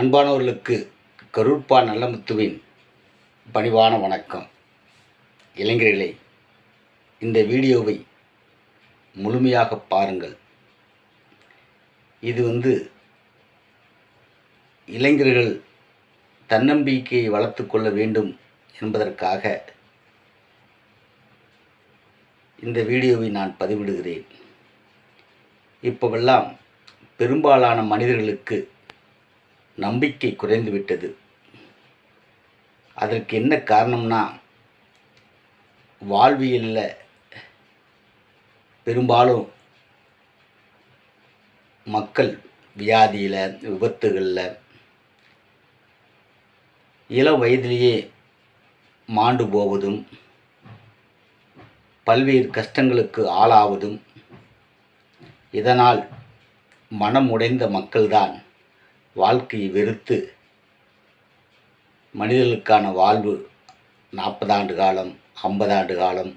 அன்பானவர்களுக்கு கருப்பா நல்லமுத்துவின் பணிவான வணக்கம். இளைஞர்களே இந்த வீடியோவை முழுமையாக பாருங்கள். இது வந்து இளைஞர்கள் தன்னம்பிக்கையை வளர்த்து கொள்ள வேண்டும் என்பதற்காக இந்த வீடியோவை நான் பதிவிடுகிறேன். இப்போவெல்லாம் பெரும்பாலான மனிதர்களுக்கு நம்பிக்கை குறைந்துவிட்டது அதற்கு என்ன காரணம்னா வாழ்வியலில் பெரும்பாலும் மக்கள் வியாதியில் விபத்துகளில் இளம் வயதிலேயே மாண்டு போவதும் பல்வேறு கஷ்டங்களுக்கு ஆளாவதும் இதனால் மனம் உடைந்த மக்கள்தான். வாழ்க்கையை வெறுத்து மனிதர்களுக்கான வாழ்வு நாற்பது ஆண்டு காலம் ஐம்பது ஆண்டு காலம்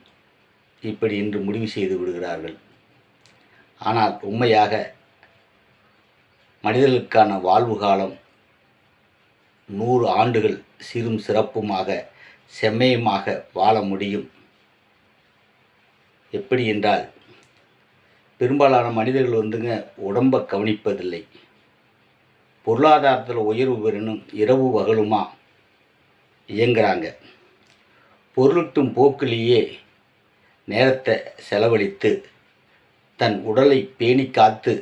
இப்படி என்று முடிவு செய்து விடுகிறார்கள். ஆனால் உண்மையாக மனிதர்களுக்கான வாழ்வு காலம் நூறு ஆண்டுகள் சிறும் சிறப்புமாக செம்மையுமாக வாழ முடியும். எப்படி என்றால் பெரும்பாலான மனிதர்கள் வந்துங்க உடம்பை கவனிப்பதில்லை. பொருளாதாரத்தில் உயர்வு பெறணும் இரவு பகலுமா? இயங்குகிறாங்க பொருட்டும் போக்கிலேயே நேரத்தை செலவழித்து தன் உடலை பேணி காத்து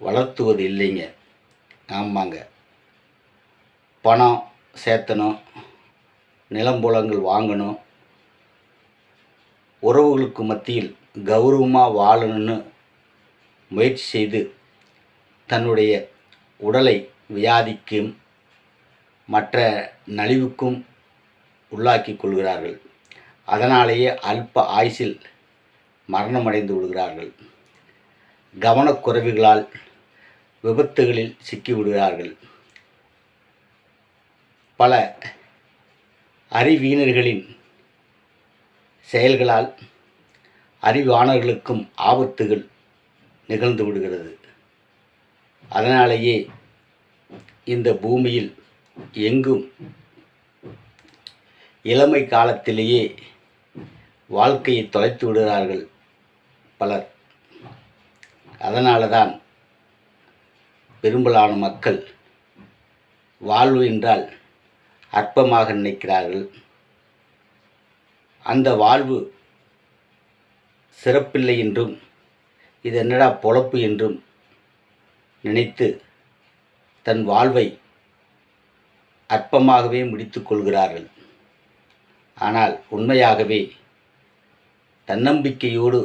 வளர்த்துவது இல்லைங்க. ஆமாங்க. பணம் சேர்த்தணும் நிலம்புலங்கள் வாங்கணும் உறவுகளுக்கு மத்தியில் கௌரவமாக வாழணும்னு முயற்சி செய்து தன்னுடைய உடலை வியாதிக்கும் மற்ற நலிவுக்கும் உள்ளாக்கி கொள்கிறார்கள். அதனாலேயே அல்ப ஆயுசில் மரணமடைந்து விடுகிறார்கள். கவனக்குறைவுகளால் விபத்துகளில் சிக்கிவிடுகிறார்கள். பல அறிவீனர்களின் செயல்களால் அறிவானர்களுக்கும் ஆபத்துகள் நிகழ்ந்து விடுகிறது. அதனாலேயே இந்த பூமியில் எங்கும் இளமை காலத்திலேயே வாழ்க்கையை தொலைத்து விடுகிறார்கள் பலர். அதனால தான் பெரும்பாலான மக்கள் வாழ்வு என்றால் அற்பமாக நினைக்கிறார்கள். அந்த வாழ்வு சிறப்பில்லை என்றும் இது என்னடா பொழப்பு என்றும் நினைத்து தன் வாழ்வை அற்பமாகவே முடித்து கொள்கிறார்கள். ஆனால் உண்மையாகவே தன்னம்பிக்கையோடு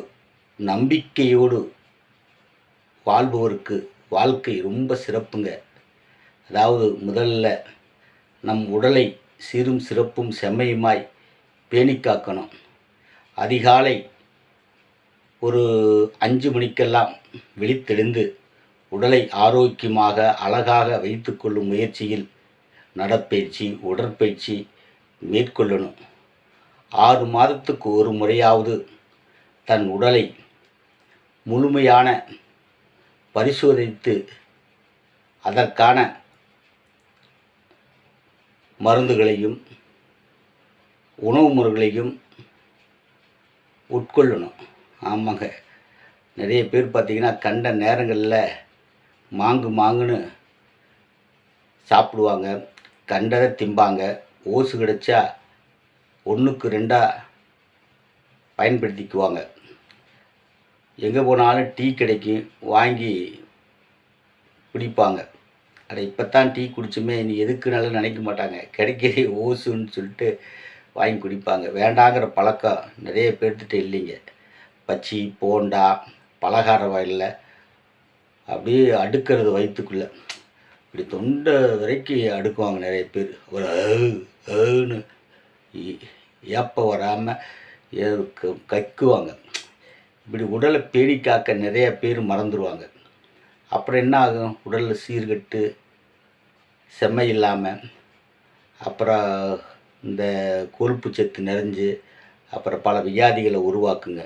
நம்பிக்கையோடு வாழ்பவருக்கு வாழ்க்கை ரொம்ப சிறப்புங்க. அதாவது முதல்ல நம் உடலை சீரும் சிறப்பும் செம்மையுமாய் பேணி காக்கணும். அதிகாலை ஒரு அஞ்சு மணிக்கெல்லாம் விழித்தெழுந்து உடலை ஆரோக்கியமாக அழகாக வைத்துக்கொள்ளும் முயற்சியில் நடப்பயிற்சி உடற்பயிற்சி மேற்கொள்ளணும். ஆறு மாதத்துக்கு ஒரு முறையாவது தன் உடலை முழுமையான பரிசோதித்து அதற்கான மருந்துகளையும் உணவு முறைகளையும் உட்கொள்ளணும். ஆமாங்க. நிறைய பேர் பார்த்திங்கன்னா கண்ட நேரங்களில் மாங்கு மாங்குன்னு சாப்பிடுவாங்க கண்டதை திம்பாங்க ஓசு கிடைச்சா ஒன்றுக்கு ரெண்டாக பயன்படுத்திக்குவாங்க. எங்கே போனாலும் டீ கிடைக்கும் வாங்கி குடிப்பாங்க. அட இப்போ தான் டீ குடிச்சுமே நீ எதுக்குனாலும் நினைக்க மாட்டாங்க. கிடைக்கிறே ஓசுன்னு சொல்லிட்டு வாங்கி குடிப்பாங்க. வேண்டாங்கிற பழக்கம் நிறைய பேர்த்துட்டு இல்லைங்க. பச்சி போண்டா பலகார வயலில் அப்படியே அடுக்கிறது வயிற்றுக்குள்ளே இப்படி தொண்டை வரைக்கும் அடுக்குவாங்க நிறைய பேர். ஒரு ஏன்னு ஏப்ப வராமல் கக்குவாங்க. இப்படி உடலை பேணி காக்க நிறைய பேர் மறந்துடுவாங்க அப்புறம் என்ன ஆகும்? உடலில் சீர்கட்டு செம்மை இல்லாமல் அப்புறம் இந்த கொழுப்பு சத்து நிறைஞ்சு அப்புறம் பல வியாதிகளை உருவாக்குங்க.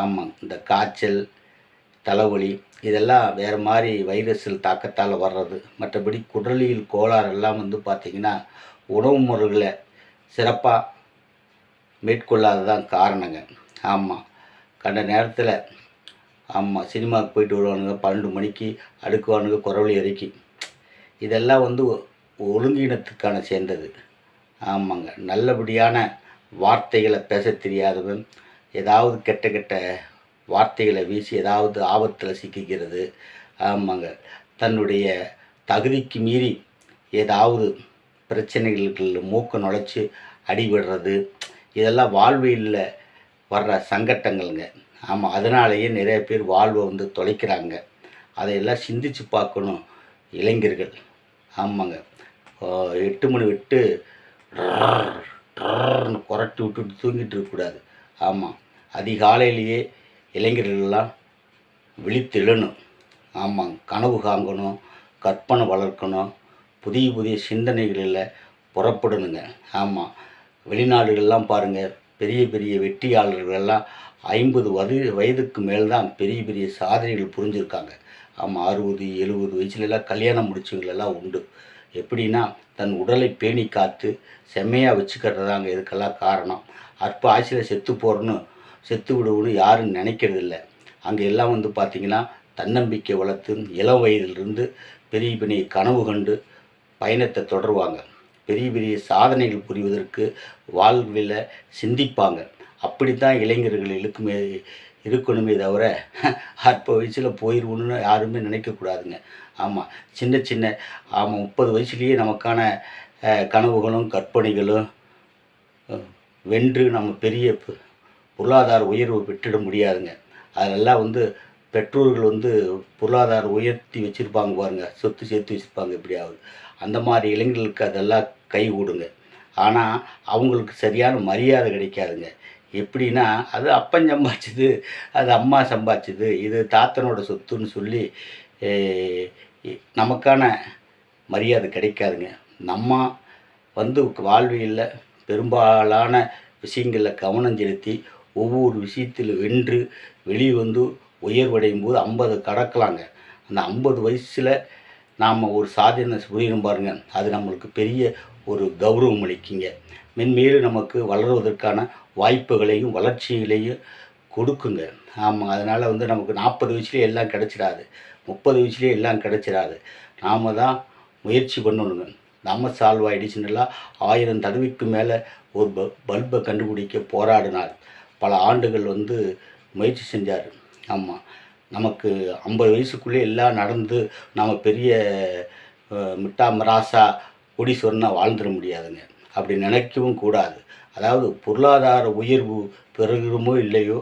ஆமாம் இந்த காய்ச்சல் தலைவலி இதெல்லாம் வேறு மாதிரி வைரஸில் தாக்கத்தால் வர்றது. மற்றபடி குடலியல் கோளாறெல்லாம் வந்து பார்த்திங்கன்னா உணவு முறைகளை சிறப்பாக மேற்கொள்ளாததான் காரணங்க. ஆமாம் கண்ட நேரத்தில் ஆமாம் சினிமாவுக்கு போயிட்டு வருவானுங்க பன்னெண்டு மணிக்கு அடுக்குவானுங்க குரவழி இறக்கி. இதெல்லாம் வந்து ஒ- சேர்ந்தது. ஆமாங்க நல்லபடியான வார்த்தைகளை பேச தெரியாதவன் ஏதாவது கெட்ட கெட்ட வார்த்தைகளை வீசி ஏதாவது ஆபத்தில் சிக்கிக்கிறது. ஆமாங்க. தன்னுடைய தகுதிக்கு மீறி ஏதாவது பிரச்சனைகளுக்கு மூக்க நுழைச்சி அடிபடுறது இதெல்லாம் வாழ்வியலில் வர்ற சங்கட்டங்கள்ங்க. ஆமாம் அதனாலேயே நிறைய பேர் வாழ்வை வந்து தொலைக்கிறாங்க. அதையெல்லாம் சிந்திச்சு பார்க்கணும் இளைஞர்கள். ஆமாங்க. எட்டு மணி விட்டு ட்ரர்னு குரட்டி விட்டுட்டு தூங்கிட்டு இருக்கக்கூடாது. ஆமாம் அதிகாலையிலேயே இளைஞர்கள்லாம் விழித்தெழணும். ஆமாம் கனவு காங்கணும் கற்பனை வளர்க்கணும் புதிய புதிய சிந்தனைகளில் புறப்படணுங்க. ஆமாம் வெளிநாடுகள்லாம் பாருங்கள் பெரிய பெரிய வெற்றியாளர்களெல்லாம் ஐம்பது வயது வயதுக்கு மேல் தான் பெரிய பெரிய சாதனைகள் புரிஞ்சுருக்காங்க. ஆமாம் அறுபது எழுபது வயசுலலாம் கல்யாணம் முடிச்சவங்களெல்லாம் உண்டு. எப்படின்னா தன் உடலை பேணி காத்து செம்மையாக வச்சுக்கிறதாங்க இதுக்கெல்லாம் காரணம். அற்ப ஆட்சியில் செத்து போகிறன்னு செத்து விடுவோன்னு யாரும் நினைக்கிறதில்ல. அங்கே எல்லாம் வந்து பார்த்திங்கன்னா தன்னம்பிக்கை வளர்த்து இளம் வயதிலிருந்து பெரிய பெரிய கனவு கண்டு பயணத்தை தொடருவாங்க. பெரிய பெரிய சாதனைகள் புரிவதற்கு வாழ்வில் சிந்திப்பாங்க. அப்படித்தான் இளைஞர்கள் இழுக்குமே இருக்கணுமே தவிர அற்ப வயசில் போயிடுவோன்னு யாருமே நினைக்கக்கூடாதுங்க. ஆமாம் சின்ன சின்ன ஆமாம் முப்பது வயசுலேயே நமக்கான கனவுகளும் கற்பனைகளும் வென்று நம்ம பெரிய பொருளாதார உயர்வு பெற்றிட முடியாதுங்க. அதெல்லாம் வந்து பெற்றோர்கள் வந்து பொருளாதார உயர்த்தி வச்சுருப்பாங்க பாருங்க. சொத்து சேர்த்து வச்சுருப்பாங்க எப்படியாவது. அந்த மாதிரி இளைஞர்களுக்கு அதெல்லாம் கை கூடுங்க. ஆனால் அவங்களுக்கு சரியான மரியாதை கிடைக்காதுங்க. எப்படின்னா அது அப்பன் சம்பாதிச்சது அது அம்மா சம்பாதிச்சது இது தாத்தனோட சொத்துன்னு சொல்லி நமக்கான மரியாதை கிடைக்காதுங்க. நம்ம வந்து வாழ்வியலில் பெரும்பாலான விஷயங்களில் கவனம் செலுத்தி ஒவ்வொரு விஷயத்தில் வென்று வெளியே வந்து உயர்வடையும் போது ஐம்பது கடக்கலாங்க. அந்த ஐம்பது வயசில் நாம் ஒரு சாதனை புரியணும் பாருங்க. அது நம்மளுக்கு பெரிய ஒரு கௌரவம் அளிக்குங்க. மென்மேலும் நமக்கு வளருவதற்கான வாய்ப்புகளையும் வளர்ச்சிகளையும் கொடுக்குங்க. ஆமாம் அதனால் வந்து நமக்கு நாற்பது வயசுலேயே எல்லாம் கிடச்சிடாது. முப்பது வயசுலேயே எல்லாம் கிடச்சிடாது. நாம் தான் முயற்சி பண்ணணுங்க. தாமஸ் ஆல்வா எடிசனெல்லாம் ஆயிரம் தடவைக்கு மேலே ஒரு ப பல்பை கண்டுபிடிக்க போராடினார் பல ஆண்டுகள் வந்து முயற்சி செஞ்சார். ஆமாம் நமக்கு ஐம்பது வயசுக்குள்ளே எல்லாம் நடந்து நாம் பெரிய மிட்டா மராசா குடி வாழ்ந்துட முடியாதுங்க. அப்படி நினைக்கவும் கூடாது. அதாவது பொருளாதார உயர்வு பெறுகிறோமோ இல்லையோ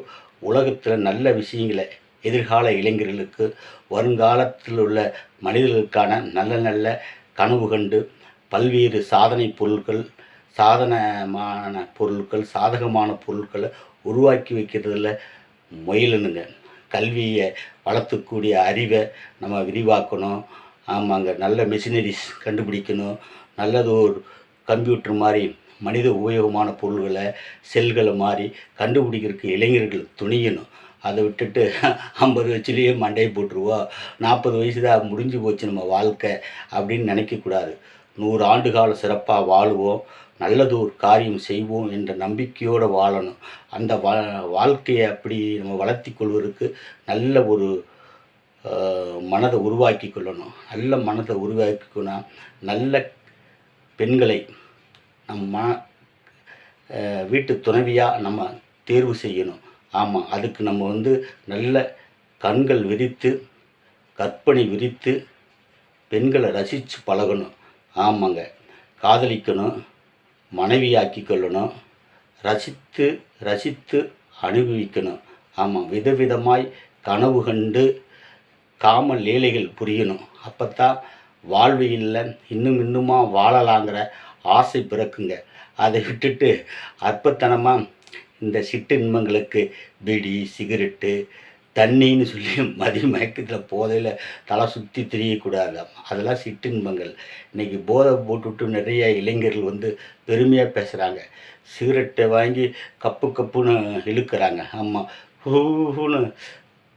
உலகத்தில் நல்ல விஷயங்களை எதிர்கால இளைஞர்களுக்கு வருங்காலத்தில் உள்ள மனிதர்களுக்கான நல்ல நல்ல கனவு கண்டு பல்வேறு சாதனை பொருட்கள் சாதனமான பொருட்கள் சாதகமான பொருட்களை உருவாக்கி வைக்கிறதுல முயலணுங்க கல்வியை வளர்த்துக்கூடிய அறிவை நம்ம விரிவாக்கணும். ஆமாங்க நல்ல மிஷினரிஸ் கண்டுபிடிக்கணும். நல்லது ஒரு கம்ப்யூட்டர் மாதிரி மனித உபயோகமான பொருள்களை செல்களை மாதிரி கண்டுபிடிக்கிறதுக்கு இளைஞர்கள் துணியணும். அதை விட்டுட்டு ஐம்பது வயசுலேயே மண்டையை போட்டுருவோம் நாற்பது வயசு தான் முடிஞ்சு போச்சு நம்ம வாழ்க்கை அப்படின்னு நினைக்கக்கூடாது. நூறு ஆண்டுகாலம் சிறப்பாக வாழுவோம் நல்லது ஒரு காரியம் செய்வோம் என்ற நம்பிக்கையோடு வாழணும். அந்த வா வாழ்க்கையை அப்படி நம்ம வளர்த்தி கொள்வதற்கு நல்ல ஒரு மனதை உருவாக்கி கொள்ளணும். நல்ல மனதை உருவாக்கிக்கணும் நல்ல பெண்களை நம்ம மன வீட்டு துணைவியாக நம்ம தேர்வு செய்யணும். ஆமாம் அதுக்கு நம்ம வந்து நல்ல கண்கள் விரித்து கற்பனை விரித்து பெண்களை ரசித்து பழகணும். ஆமாங்க. காதலிக்கணும் மனைவியாக்கி கொள்ளணும் ரசித்து ரசித்து அனுபவிக்கணும். ஆமாம் விதவிதமாய் கனவு கண்டு காம லீலைகள் புரியணும். அப்போத்தான் இல்லை இன்னும் இன்னுமா வாழலாங்கிற ஆசை பிறக்குங்க. அதை விட்டுட்டு அற்பத்தனமாக இந்த சிற்றின்பங்களுக்கு பீடி சிகரெட்டு தண்ணின்னு சொல்லி மதி மயக்கத்தில் போதையில் தலை சுற்றி திரியக்கூடாது. அதெல்லாம் சிற்றின்பங்கள் இன்றைக்கி போதை போட்டுவிட்டு நிறைய இளைஞர்கள் வந்து பெருமையாக பேசுகிறாங்க சிகரெட்டை வாங்கி கப்பு கப்புன்னு இழுக்கிறாங்க. ஆமாம் ஹூன்னு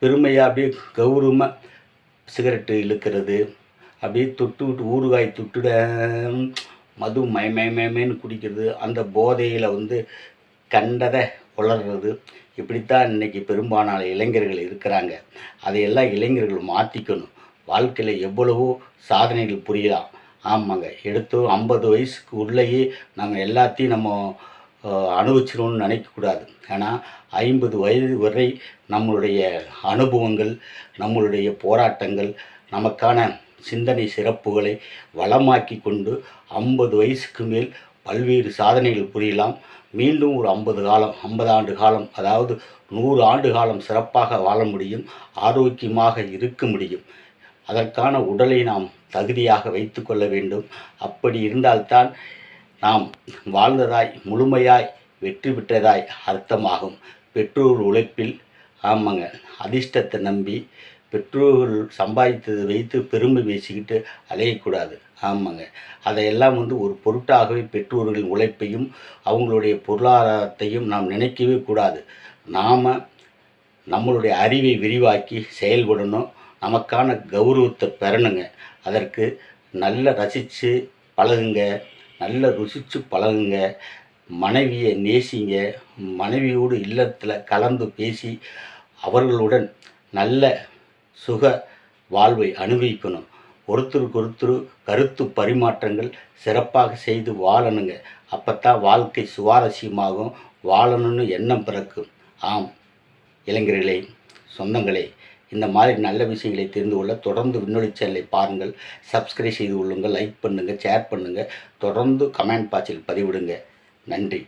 பெருமையாக அப்படியே கௌரவமாக சிகரெட்டு இழுக்கிறது. அப்படியே தொட்டு விட்டு ஊறுகாய் தொட்டுட மது மயமயமயமேன்னு குடிக்கிறது. அந்த போதையில் வந்து கண்டதை உளர்றது. இப்படித்தான் இன்னைக்கு பெரும்பாலான இளைஞர்கள் இருக்கிறாங்க. அதையெல்லாம் இளைஞர்கள் மாற்றிக்கணும் வாழ்க்கையில் எவ்வளவோ சாதனைகள் புரியலாம். ஆமாங்க எடுத்து ஐம்பது வயசுக்கு உள்ளேயே நம்ம எல்லாத்தையும் நம்ம அனுபவிச்சிடணும்னு நினைக்கக்கூடாது ஏன்னா ஐம்பது வயது வரை நம்மளுடைய அனுபவங்கள் நம்மளுடைய போராட்டங்கள் நமக்கான சிந்தனை சிறப்புகளை வளமாக்கி கொண்டு ஐம்பது வயசுக்கு மேல் பல்வேறு சாதனைகள் புரியலாம். மீண்டும் ஒரு ஐம்பது காலம் ஐம்பது ஆண்டு காலம் அதாவது நூறு ஆண்டு காலம் சிறப்பாக வாழ முடியும் ஆரோக்கியமாக இருக்க முடியும். அதற்கான உடலை நாம் தகுதியாக வைத்துக்கொள்ள வேண்டும். அப்படி இருந்தால்தான் நாம் வாழ்ந்ததாய் முழுமையாய் வெற்றி பெற்றதாய் அர்த்தமாகும். பெற்றோர் உழைப்பில் ஆமாங்க அதிர்ஷ்டத்தை நம்பி பெற்றோர்கள் சம்பாதித்ததை வைத்து பெருமை பேசிக்கிட்டு அலையக்கூடாது. ஆமாங்க. அதையெல்லாம் வந்து ஒரு பொருட்டாகவே பெற்றோர்களின் உழைப்பையும் அவங்களுடைய பொருளாதாரத்தையும் நாம் நினைக்கவே கூடாது. நாம் நம்மளுடைய அறிவை விரிவாக்கி செயல்படணும். நமக்கான கௌரவத்தை பெறணுங்க. அதற்கு நல்ல ரசித்து பழகுங்க. நல்ல ருசித்து பழகுங்க. மனைவியை நேசிங்க. மனைவியோடு இல்லத்தில் கலந்து பேசி அவர்களுடன் நல்ல சுக வாழ்வை அனுபவிக்கணும். ஒருத்தருக்கு ஒருத்தர் கருத்து பரிமாற்றங்கள் சிறப்பாக செய்து வாழணுங்க. அப்பத்தான் வாழ்க்கை சுவாரஸ்யமாகும். வாழணும்னு எண்ணம் பிறக்கும். ஆம் இளைஞர்களே சொந்தங்களே இந்த மாதிரி நல்ல விஷயங்களை தெரிந்து கொள்ள தொடர்ந்து விண்ணொலி சேனலை பாருங்கள். சப்ஸ்கிரைப் செய்து கொள்ளுங்கள் லைக் பண்ணுங்கள் ஷேர் பண்ணுங்கள் தொடர்ந்து கமெண்ட் பாக்ஸில் பதிவிடுங்க. நன்றி.